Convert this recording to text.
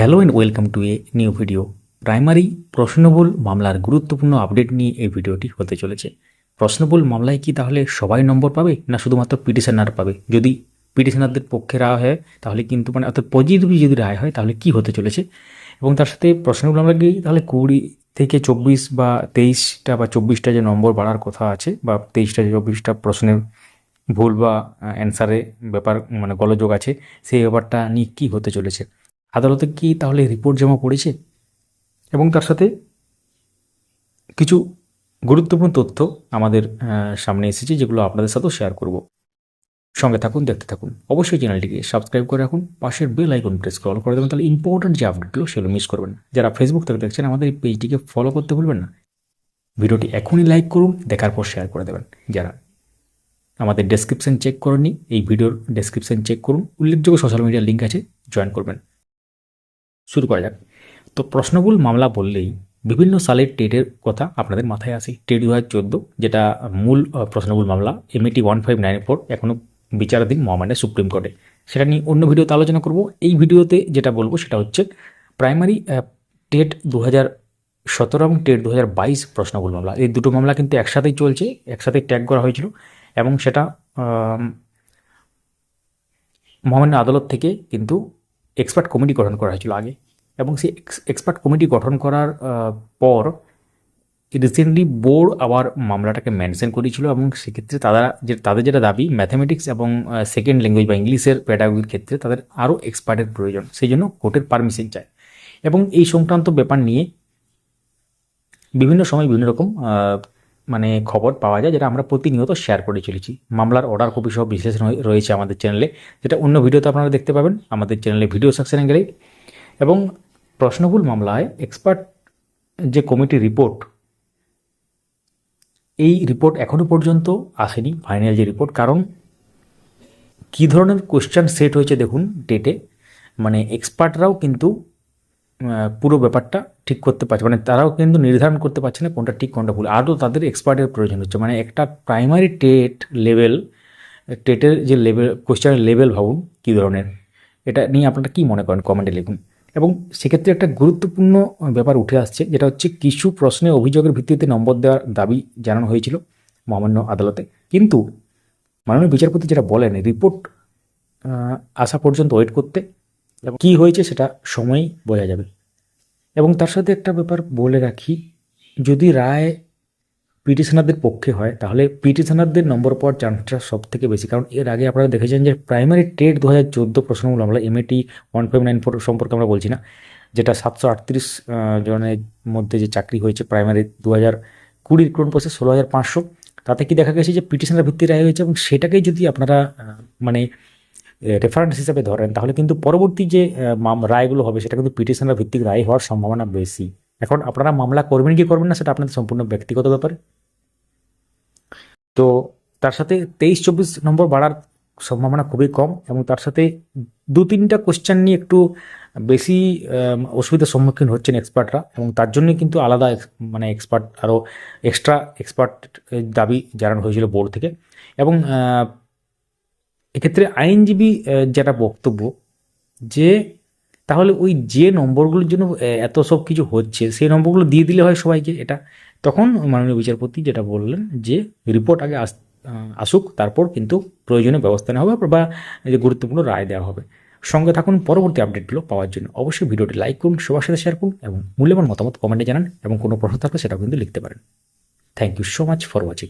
Hello and welcome to a new video primary প্রশ্নবুল মামলার গুরুত্বপূর্ণ update নিয়ে এই ভিডিওটি হতে চলেছে। প্রশ্নবুল মামলায় কি তাহলে সবাই নম্বর পাবে, না শুধুমাত্র পিটিশনার পাবে? যদি পিটিশনারদের পক্ষে রায় হয়, তাহলে কিন্তু মানে অর্থাৎ পজিটিভ যদি রায় হয়, তাহলে কি হতে চলেছে? এবং তার সাথে প্রশ্নবল মামলা কি তাহলে কুড়ি থেকে চব্বিশ বা তেইশটা বা চব্বিশটা যে নম্বর বাড়ার কথা আছে, বা তেইশটা চব্বিশটা প্রশ্নের ভুল বা অ্যান্সারে ব্যাপার মানে গলযোগ আছে, সেই ব্যাপারটা নিয়ে কী হতে চলেছে? আদালতে কি তাহলে রিপোর্ট জমা পড়েছে? এবং তার সাথে কিছু গুরুত্বপূর্ণ তথ্য আমাদের সামনে এসেছে যেগুলো আপনাদের সাথেও শেয়ার করব। সঙ্গে থাকুন, দেখতে থাকুন। অবশ্যই চ্যানেলটিকে সাবস্ক্রাইব করে রাখুন, পাশের বেল আইকন প্রেস স্ক্রল করে দেবেন, তাহলে ইম্পর্টেন্ট যে আপডেটগুলো সেগুলো মিস করবেন যারা ফেসবুক থেকে দেখছেন, আমাদের এই পেজটিকে ফলো করতে ভুলবেন না। ভিডিওটি এখনই লাইক করুন, দেখার পর শেয়ার করে দেবেন। যারা আমাদের ডেসক্রিপশন চেক করেননি, এই ভিডিওর ডেসক্রিপশন চেক করুন। উল্লেখযোগ্য সোশ্যাল মিডিয়ার লিঙ্ক আছে জয়েন করবেন। শুরু করা যাক। তো প্রশ্নবুল মামলা বললেই বিভিন্ন সালের টেটের কথা আপনাদের মাথায় আসে। টেট দু চোদ্দ, যেটা মূল প্রশ্নবুল মামলা MAT one five nine four এখনও বিচারাধীন মহামান্য সুপ্রিম কোর্টে। সেটা নিয়ে অন্য ভিডিওতে আলোচনা করব। এই ভিডিওতে যেটা বলব সেটা হচ্ছে প্রাইমারি টেট দু হাজার সতেরো এবং টেট দু হাজার বাইশ প্রশ্নবুল মামলা। এই দুটো মামলা কিন্তু একসাথেই চলছে একসাথেই ট্যাগ করা হয়েছিল এবং সেটা মহামান্য আদালত থেকে কিন্তু এক্সপার্ট কমিটি গঠন করা হয়েছিল আগে। এবং সেই এক্সপার্ট কমিটি গঠন করার পর রিসেন্টলি বোর্ড আবার মামলাটাকে মেনশন করেছিল এবং সেক্ষেত্রে তারা যে, তাদের যেটা দাবি ম্যাথামেটিক্স এবং সেকেন্ড ল্যাঙ্গুয়েজ বা ইংলিশের প্যাডাগোগির ক্ষেত্রে তাদের আরও এক্সপার্টের প্রয়োজন। সেই জন্য কোর্টের পারমিশন চায়। এবং এই সংক্রান্ত ব্যাপার নিয়ে বিভিন্ন সময় বিভিন্ন রকম মানে খবর পাওয়া যায় যেটা আমরা প্রতিনিয়ত শেয়ার করে চলেছি। মামলার অর্ডার কপি সহ বিশ্লেষণ রয়েছে আমাদের চ্যানেলে যেটা অন্য ভিডিওতে আপনারা দেখতে পাবেন। আমাদের চ্যানেলে ভিডিও সেকশনে গেলেই। এবং প্রশ্নভুল মামলায় এক্সপার্ট যে কমিটি রিপোর্ট এই রিপোর্ট এখনও পর্যন্ত আসেনি ফাইনাল যে রিপোর্ট কারণ কী ধরনের কোশ্চেন সেট হয়েছে দেখুন ডেটে মানে এক্সপার্টরাও কিন্তু পুরো ব্যাপারটা ঠিক করতে পারছে মানে তারাও কিন্তু নির্ধারণ করতে পারছে না কোনটা ঠিক, কোনটা ভুল। আরও তাদের এক্সপার্টের প্রয়োজন হচ্ছে মানে একটা প্রাইমারি টেট লেভেল টেটের যে লেভেল কোশ্চেনের লেভেল ভাবুন কী ধরনের, এটা নিয়ে আপনারা কী মনে করেন কমেন্টে লিখুন। এবং সেক্ষেত্রে একটা গুরুত্বপূর্ণ ব্যাপার উঠে আসছে, যেটা হচ্ছে কিছু প্রশ্নে অভিযোগের ভিত্তিতে নম্বর দেওয়ার দাবি জানানো হয়েছিল মহামান্য আদালতে। কিন্তু মাননীয় বিচারপতি যেটা বলেন রিপোর্ট আসা পর্যন্ত ওয়েট করতে, এবং কী হয়েছে সেটা সময়ই বোঝা যাবে। এবং তার সাথে একটা ব্যাপার বলে রাখি, যদি রায় পিটিশনারদের পক্ষে হয়, তাহলে পিটিশনারদের নম্বর পাওয়ার চান্সটা সব থেকে বেশি। কারণ এর আগে আপনারা দেখেছেন যে প্রাইমারি টেট দু হাজার চোদ্দ প্রশ্নমূল মামলা MAT one five nine four সম্পর্কে আমরা বলছি না, যেটা সাতশো আটত্রিশ জনের মধ্যে যে চাকরি হয়েছে প্রাইমারি দু হাজার কুড়ির ক্রোন প্রসেস ষোলো হাজার পাঁচশো। তাতে কি দেখা গেছে যে পিটিশনার ভিত্তি রায় হয়েছে এবং সেটাকেই যদি আপনারা মানে রেফারেন্স হিসাবে ধরেন, তাহলে কিন্তু পরবর্তী যে রায়গুলো হবে, সেটা কিন্তু পিটিশনার ভিত্তিক রায় হওয়ার সম্ভাবনা বেশি। এখন আপনারা মামলা করবেন কি করবেন না, সেটা আপনাদের সম্পূর্ণ ব্যক্তিগত ব্যাপার। তো তার সাথে তেইশ চব্বিশ নম্বর বাড়ার সম্ভাবনা খুবই কম এবং তার সাথে দু তিনটা কোশ্চেন নিয়ে একটু বেশি অসুবিধার সম্মুখীন হচ্ছেন এক্সপার্টরা এবং তার জন্যই কিন্তু আলাদা মানে এক্সপার্ট আরও এক্সট্রা এক্সপার্ট দাবি জানানো হয়েছিল বোর্ড থেকে। এবং এক্ষেত্রে আইনজীবী যেটা বক্তব্য যে তাহলে ওই যে নম্বরগুলোর জন্য এত সব কিছু হচ্ছে, সেই নম্বরগুলো দিয়ে দিলে হয় সবাইকে এটা। তখন মাননীয় বিচারপতি যেটা বললেন যে রিপোর্ট আগে আস আসুক, তারপর কিন্তু প্রয়োজনীয় ব্যবস্থা নেওয়া হবে বা যে গুরুত্বপূর্ণ রায় দেওয়া হবে। সঙ্গে থাকুন, পরবর্তী আপডেটগুলো পাওয়ার জন্য অবশ্যই ভিডিওটি লাইক করুন, সবার সাথে শেয়ার করুন এবং মূল্যবান মতামত কমেন্টে জানান এবং কোনো প্রশ্ন থাকলে সেটাও কিন্তু লিখতে পারেন। Thank you so much for watching